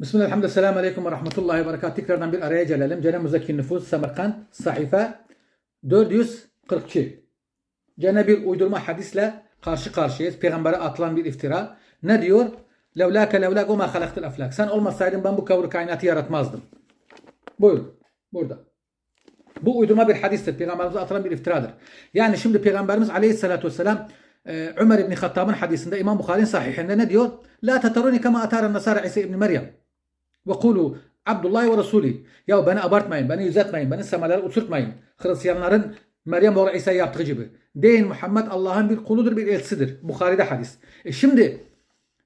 Bismillah, elhamdülillah, selamun aleyküm ve rahmetullahi ve. Tekrardan bir araya gelelim. Cenab-ı Nüfus, Semerkant, sayfa 442. Gene bir uydurma hadisle karşı karşıyayız. Peygamber'e atılan bir iftira. Ne diyor? Levlâke levlâk o halaktil aflak. Sen olmasaydın ben bu kavru kainatı yaratmazdım. Buyur. Burada. Bu uydurma bir hadistir. Peygamberimize atılan bir iftiradır. Yani şimdi Peygamberimiz aleyhissalatü vesselam e, Ömer İbni Hattab'ın hadisinde İmam Bukhari'nin sahihinde ne diyor? La tataruni kema atara nasara İsa İbni Meryem. Ve kulu Abdullah ve Resulü. Ya beni abartmayın, beni yüzetmeyin, beni semalara uçurtmayın. Hristiyanların Meryem oğlu İsa'yı yaptığı gibi. Deyin Muhammed Allah'ın bir kuludur, bir elçisidir. Bukhari'de hadis. E şimdi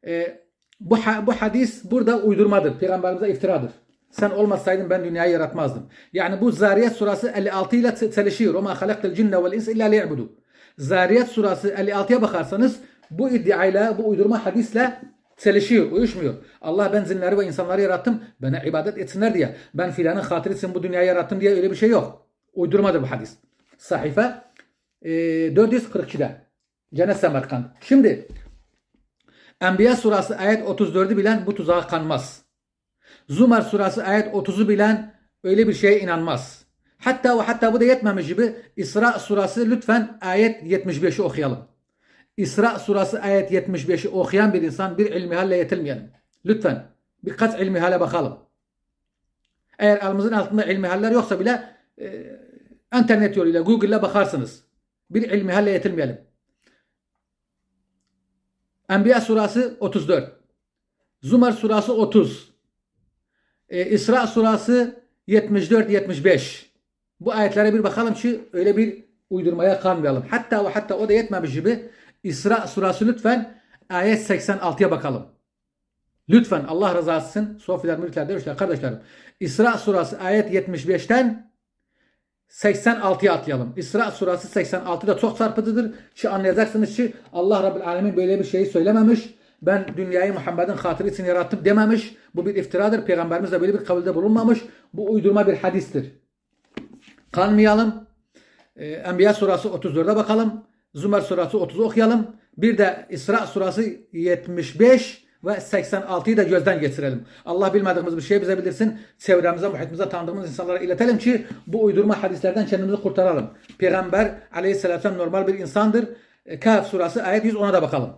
e, bu, ha- bu hadis burada uydurmadır. Peygamberimize iftiradır. Sen olmasaydın ben dünyayı yaratmazdım. Yani bu Zariyet surası 56 ile ç- çalışıyor. وَمَا خَلَقْتَ الْجِنَّ وَالْاِنْسِ اِلَّا لِيَعْبُدُوا Zariyet surası 56'ya bakarsanız bu iddiayla, bu uydurma hadisle çelişiyor, uyuşmuyor. Allah ben zinleri ve insanları yarattım, bana ibadet etsinler diye. Ben filanın hatırı için bu dünyayı yarattım diye öyle bir şey yok. Uydurmadır bu hadis. Sahife e, 442'de. Cennet Semerkant. Şimdi Enbiya surası ayet 34'ü bilen bu tuzağa kanmaz. Zumar surası ayet 30'u bilen öyle bir şeye inanmaz. Hatta ve hatta bu da yetmemiş gibi İsra surası lütfen ayet 75'i okuyalım. İsra surası ayet 75'i okuyan bir insan bir ilmihalle yetilmeyelim. Lütfen birkaç ilmihale bakalım. Eğer elimizin altında ilmihaller yoksa bile e, internet yoluyla Google'la bakarsınız. Bir ilmihalle yetilmeyelim. Enbiya surası 34. Zumar surası 30. E, İsra surası 74-75. Bu ayetlere bir bakalım ki öyle bir uydurmaya kanmayalım. Hatta ve hatta o da yetmemiş gibi İsra surası lütfen ayet 86'ya bakalım. Lütfen Allah rızası için Sofiler, müritler, dervişler, kardeşlerim. İsra surası ayet 75'ten 86'ya atlayalım. İsra surası 86'da çok çarpıcıdır. Ki anlayacaksınız ki Allah Rabbil Alemin böyle bir şeyi söylememiş. Ben dünyayı Muhammed'in hatırı için yarattım dememiş. Bu bir iftiradır. Peygamberimiz de böyle bir kavulde bulunmamış. Bu uydurma bir hadistir. Kanmayalım. Ee, Enbiya surası 34'e bakalım. Zümer surası 30'u okuyalım. Bir de İsra surası 75 ve 86'yı da gözden geçirelim. Allah bilmediğimiz bir şey bize bildirsin. Çevremize, muhitimize tanıdığımız insanlara iletelim ki bu uydurma hadislerden kendimizi kurtaralım. Peygamber aleyhisselam normal bir insandır. E, Kahf surası ayet 110'a da bakalım.